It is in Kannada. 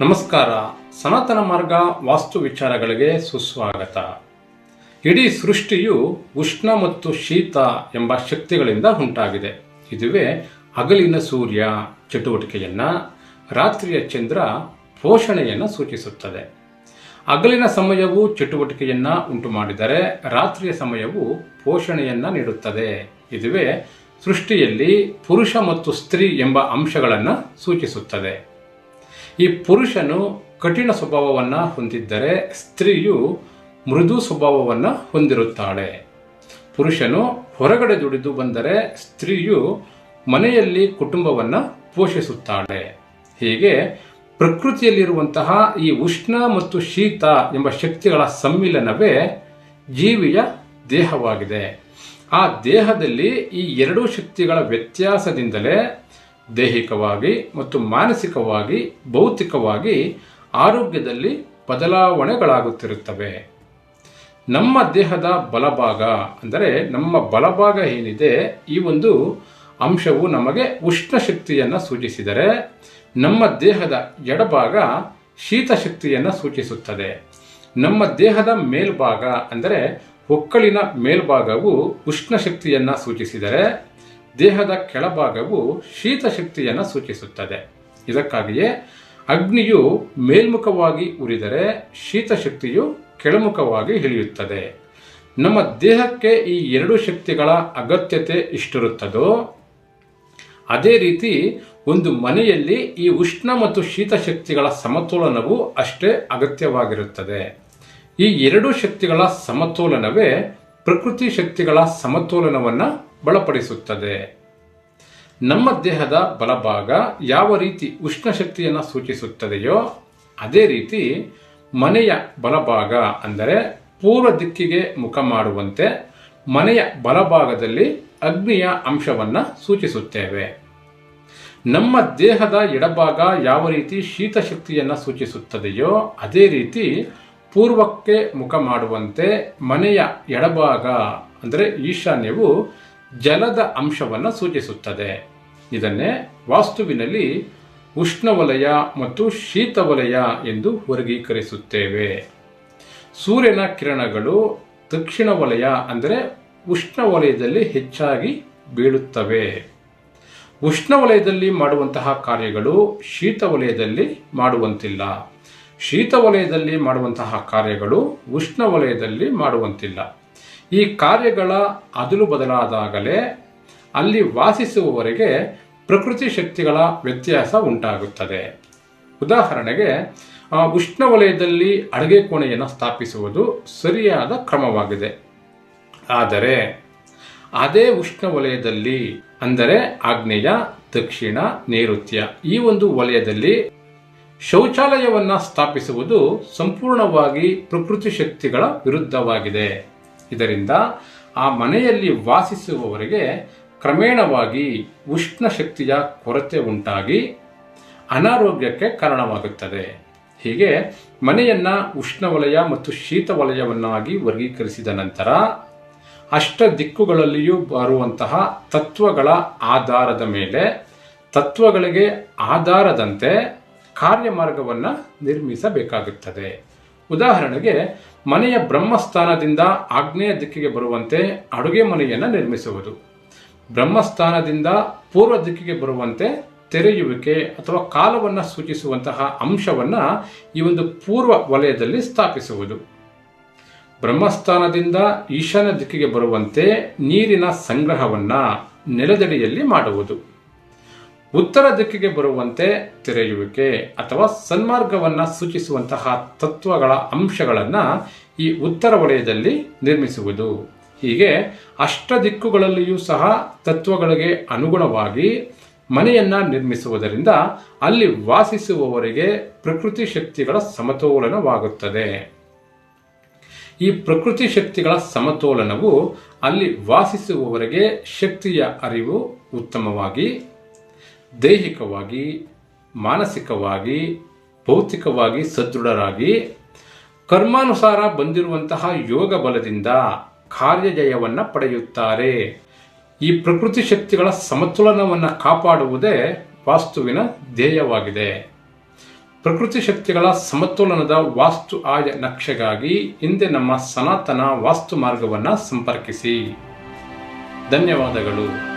ನಮಸ್ಕಾರ. ಸನಾತನ ಮಾರ್ಗ ವಾಸ್ತು ವಿಚಾರಗಳಿಗೆ ಸುಸ್ವಾಗತ. ಇಡೀ ಸೃಷ್ಟಿಯು ಉಷ್ಣ ಮತ್ತು ಶೀತ ಎಂಬ ಶಕ್ತಿಗಳಿಂದ ಉಂಟಾಗಿದೆ. ಇದುವೇ ಹಗಲಿನ ಸೂರ್ಯ, ಚಟುವಟಿಕೆಯನ್ನ, ರಾತ್ರಿಯ ಚಂದ್ರ, ಪೋಷಣೆಯನ್ನು ಸೂಚಿಸುತ್ತದೆ. ಹಗಲಿನ ಸಮಯವು ಚಟುವಟಿಕೆಯನ್ನ ಉಂಟು ಮಾಡಿದರೆ ರಾತ್ರಿಯ ಸಮಯವು ಪೋಷಣೆಯನ್ನ ನೀಡುತ್ತದೆ. ಇದುವೇ ಸೃಷ್ಟಿಯಲ್ಲಿ ಪುರುಷ ಮತ್ತು ಸ್ತ್ರೀ ಎಂಬ ಅಂಶಗಳನ್ನು ಸೂಚಿಸುತ್ತದೆ. ಈ ಪುರುಷನು ಕಠಿಣ ಸ್ವಭಾವವನ್ನು ಹೊಂದಿದ್ದರೆ ಸ್ತ್ರೀಯು ಮೃದು ಸ್ವಭಾವವನ್ನು ಹೊಂದಿರುತ್ತಾಳೆ. ಪುರುಷನು ಹೊರಗಡೆ ದುಡಿದು ಬಂದರೆ ಸ್ತ್ರೀಯು ಮನೆಯಲ್ಲಿ ಕುಟುಂಬವನ್ನು ಪೋಷಿಸುತ್ತಾಳೆ. ಹೀಗೆ ಪ್ರಕೃತಿಯಲ್ಲಿರುವಂತಹ ಈ ಉಷ್ಣ ಮತ್ತು ಶೀತ ಎಂಬ ಶಕ್ತಿಗಳ ಸಮ್ಮಿಲನವೇ ಜೀವಿಯ ದೇಹವಾಗಿದೆ. ಆ ದೇಹದಲ್ಲಿ ಈ ಎರಡೂ ಶಕ್ತಿಗಳ ವ್ಯತ್ಯಾಸದಿಂದಲೇ ದೈಹಿಕವಾಗಿ ಮತ್ತು ಮಾನಸಿಕವಾಗಿ, ಭೌತಿಕವಾಗಿ ಆರೋಗ್ಯದಲ್ಲಿ ಬದಲಾವಣೆಗಳಾಗುತ್ತಿರುತ್ತವೆ. ನಮ್ಮ ದೇಹದ ಬಲಭಾಗ ಅಂದರೆ ನಮ್ಮ ಬಲಭಾಗ ಏನಿದೆ, ಈ ಒಂದು ಅಂಶವು ನಮಗೆ ಉಷ್ಣ ಶಕ್ತಿಯನ್ನು ಸೂಚಿಸಿದರೆ ನಮ್ಮ ದೇಹದ ಎಡಭಾಗ ಶೀತ ಶಕ್ತಿಯನ್ನು ಸೂಚಿಸುತ್ತದೆ. ನಮ್ಮ ದೇಹದ ಮೇಲ್ಭಾಗ ಅಂದರೆ ಒಕ್ಕಳಿನ ಮೇಲ್ಭಾಗವು ಉಷ್ಣ ಶಕ್ತಿಯನ್ನು ಸೂಚಿಸಿದರೆ ದೇಹದ ಕೆಳಭಾಗವು ಶೀತ ಶಕ್ತಿಯನ್ನು ಸೂಚಿಸುತ್ತದೆ. ಇದಕ್ಕಾಗಿಯೇ ಅಗ್ನಿಯು ಮೇಲ್ಮುಖವಾಗಿ ಉರಿದರೆ ಶೀತ ಶಕ್ತಿಯು ಕೆಳಮುಖವಾಗಿ ಇಳಿಯುತ್ತದೆ. ನಮ್ಮ ದೇಹಕ್ಕೆ ಈ ಎರಡು ಶಕ್ತಿಗಳ ಅಗತ್ಯತೆ ಇಷ್ಟಿರುತ್ತದೋ ಅದೇ ರೀತಿ ಒಂದು ಮನೆಯಲ್ಲಿ ಈ ಉಷ್ಣ ಮತ್ತು ಶೀತ ಶಕ್ತಿಗಳ ಸಮತೋಲನವು ಅಷ್ಟೇ ಅಗತ್ಯವಾಗಿರುತ್ತದೆ. ಈ ಎರಡು ಶಕ್ತಿಗಳ ಸಮತೋಲನವೇ ಪ್ರಕೃತಿ ಶಕ್ತಿಗಳ ಸಮತೋಲನವನ್ನು ಬಲಪಡಿಸುತ್ತದೆ. ನಮ್ಮ ದೇಹದ ಬಲಭಾಗ ಯಾವ ರೀತಿ ಉಷ್ಣ ಶಕ್ತಿಯನ್ನು ಸೂಚಿಸುತ್ತದೆಯೋ ಅದೇ ರೀತಿ ಮನೆಯ ಬಲಭಾಗ ಅಂದರೆ ಪೂರ್ವ ದಿಕ್ಕಿಗೆ ಮುಖ ಮಾಡುವಂತೆ ಮನೆಯ ಬಲಭಾಗದಲ್ಲಿ ಅಗ್ನಿಯ ಅಂಶವನ್ನು ಸೂಚಿಸುತ್ತೇವೆ. ನಮ್ಮ ದೇಹದ ಎಡಭಾಗ ಯಾವ ರೀತಿ ಶೀತ ಶಕ್ತಿಯನ್ನು ಸೂಚಿಸುತ್ತದೆಯೋ ಅದೇ ರೀತಿ ಪೂರ್ವಕ್ಕೆ ಮುಖ ಮಾಡುವಂತೆ ಮನೆಯ ಎಡಭಾಗ ಅಂದರೆ ಈಶಾನ್ಯವು ಜಲದ ಅಂಶವನ್ನು ಸೂಚಿಸುತ್ತದೆ. ಇದನ್ನೇ ವಾಸ್ತುವಿನಲ್ಲಿ ಉಷ್ಣವಲಯ ಮತ್ತು ಶೀತವಲಯ ಎಂದು ವರ್ಗೀಕರಿಸುತ್ತೇವೆ. ಸೂರ್ಯನ ಕಿರಣಗಳು ದಕ್ಷಿಣ ವಲಯ ಅಂದರೆ ಉಷ್ಣವಲಯದಲ್ಲಿ ಹೆಚ್ಚಾಗಿ ಬೀಳುತ್ತವೆ. ಉಷ್ಣವಲಯದಲ್ಲಿ ಮಾಡುವಂತಹ ಕಾರ್ಯಗಳು ಶೀತವಲಯದಲ್ಲಿ ಮಾಡುವಂತಿಲ್ಲ. ಶೀತವಲಯದಲ್ಲಿ ಮಾಡುವಂತಹ ಕಾರ್ಯಗಳು ಉಷ್ಣವಲಯದಲ್ಲಿ ಮಾಡುವಂತಿಲ್ಲ. ಈ ಕಾರ್ಯಗಳ ಅದಲು ಬದಲಾದಾಗಲೇ ಅಲ್ಲಿ ವಾಸಿಸುವವರೆಗೆ ಪ್ರಕೃತಿ ಶಕ್ತಿಗಳ ವ್ಯತ್ಯಾಸ ಉಂಟಾಗುತ್ತದೆ. ಉದಾಹರಣೆಗೆ ಉಷ್ಣವಲಯದಲ್ಲಿ ಅಡುಗೆ ಕೋಣೆಯನ್ನು ಸ್ಥಾಪಿಸುವುದು ಸರಿಯಾದ ಕ್ರಮವಾಗಿದೆ. ಆದರೆ, ಅದೇ ಉಷ್ಣವಲಯದಲ್ಲಿ ಅಂದರೆ ಆಗ್ನೇಯ, ದಕ್ಷಿಣ, ನೈಋತ್ಯ ಈ ಒಂದು ವಲಯದಲ್ಲಿ ಶೌಚಾಲಯವನ್ನ ಸ್ಥಾಪಿಸುವುದು ಸಂಪೂರ್ಣವಾಗಿ ಪ್ರಕೃತಿ ಶಕ್ತಿಗಳ ವಿರುದ್ಧವಾಗಿದೆ. ಇದರಿಂದ ಆ ಮನೆಯಲ್ಲಿ ವಾಸಿಸುವವರಿಗೆ ಕ್ರಮೇಣವಾಗಿ ಉಷ್ಣ ಶಕ್ತಿಯ ಕೊರತೆ ಉಂಟಾಗಿ ಅನಾರೋಗ್ಯಕ್ಕೆ ಕಾರಣವಾಗುತ್ತದೆ. ಹೀಗೆ ಮನೆಯನ್ನ ಉಷ್ಣವಲಯ ಮತ್ತು ಶೀತ ವಲಯವನ್ನಾಗಿ ವರ್ಗೀಕರಿಸಿದ ನಂತರ ಅಷ್ಟ ದಿಕ್ಕುಗಳಲ್ಲಿಯೂ ಬರುವಂತಹ ತತ್ವಗಳ ಆಧಾರದ ಮೇಲೆ ತತ್ವಗಳಿಗೆ ಆಧಾರದಂತೆ ಕಾರ್ಯಮಾರ್ಗವನ್ನು ನಿರ್ಮಿಸಬೇಕಾಗುತ್ತದೆ. ಉದಾಹರಣೆಗೆ, ಮನೆಯ ಬ್ರಹ್ಮಸ್ಥಾನದಿಂದ ಆಗ್ನೇಯ ದಿಕ್ಕಿಗೆ ಬರುವಂತೆ ಅಡುಗೆ ಮನೆಯನ್ನು ನಿರ್ಮಿಸುವುದು. ಬ್ರಹ್ಮಸ್ಥಾನದಿಂದ ಪೂರ್ವ ದಿಕ್ಕಿಗೆ ಬರುವಂತೆ ತೆರೆಯುವಿಕೆ ಅಥವಾ ಕಾಲವನ್ನು ಸೂಚಿಸುವಂತಹ ಅಂಶವನ್ನು ಈ ಒಂದು ಪೂರ್ವ ವಲಯದಲ್ಲಿ ಸ್ಥಾಪಿಸುವುದು. ಬ್ರಹ್ಮಸ್ಥಾನದಿಂದ ಈಶಾನ್ಯ ದಿಕ್ಕಿಗೆ ಬರುವಂತೆ ನೀರಿನ ಸಂಗ್ರಹವನ್ನು ನೆಲದಡಿಯಲ್ಲಿ ಮಾಡುವುದು. ಉತ್ತರ ದಿಕ್ಕಿಗೆ ಬರುವಂತೆ ತೆರೆಯುವಿಕೆ ಅಥವಾ ಸನ್ಮಾರ್ಗವನ್ನು ಸೂಚಿಸುವಂತಹ ತತ್ವಗಳ ಅಂಶಗಳನ್ನು ಈ ಉತ್ತರ ವಲಯದಲ್ಲಿ ನಿರ್ಮಿಸುವುದು. ಹೀಗೆ ಅಷ್ಟ ದಿಕ್ಕುಗಳಲ್ಲಿಯೂ ಸಹ ತತ್ವಗಳಿಗೆ ಅನುಗುಣವಾಗಿ ಮನೆಯನ್ನ ನಿರ್ಮಿಸುವುದರಿಂದ ಅಲ್ಲಿ ವಾಸಿಸುವವರಿಗೆ ಪ್ರಕೃತಿ ಶಕ್ತಿಗಳ ಸಮತೋಲನವಾಗುತ್ತದೆ. ಈ ಪ್ರಕೃತಿ ಶಕ್ತಿಗಳ ಸಮತೋಲನವು ಅಲ್ಲಿ ವಾಸಿಸುವವರಿಗೆ ಶಕ್ತಿಯ ಅರಿವು ಉತ್ತಮವಾಗಿ ದೈಹಿಕವಾಗಿ, ಮಾನಸಿಕವಾಗಿ, ಭೌತಿಕವಾಗಿ ಸದೃಢರಾಗಿ ಕರ್ಮಾನುಸಾರ ಬಂದಿರುವಂತಹ ಯೋಗ ಬಲದಿಂದ ಕಾರ್ಯಜಯವನ್ನು ಪಡೆಯುತ್ತಾರೆ. ಈ ಪ್ರಕೃತಿ ಶಕ್ತಿಗಳ ಸಮತೋಲನವನ್ನು ಕಾಪಾಡುವುದೇ ವಾಸ್ತುವಿನ ಧ್ಯೇಯವಾಗಿದೆ. ಪ್ರಕೃತಿ ಶಕ್ತಿಗಳ ಸಮತೋಲನದ ವಾಸ್ತು ಆಯ ನಕ್ಷೆಗಾಗಿ ಹಿಂದೆ ನಮ್ಮ ಸನಾತನ ವಾಸ್ತು ಮಾರ್ಗವನ್ನು ಸಂಪರ್ಕಿಸಿ. ಧನ್ಯವಾದಗಳು.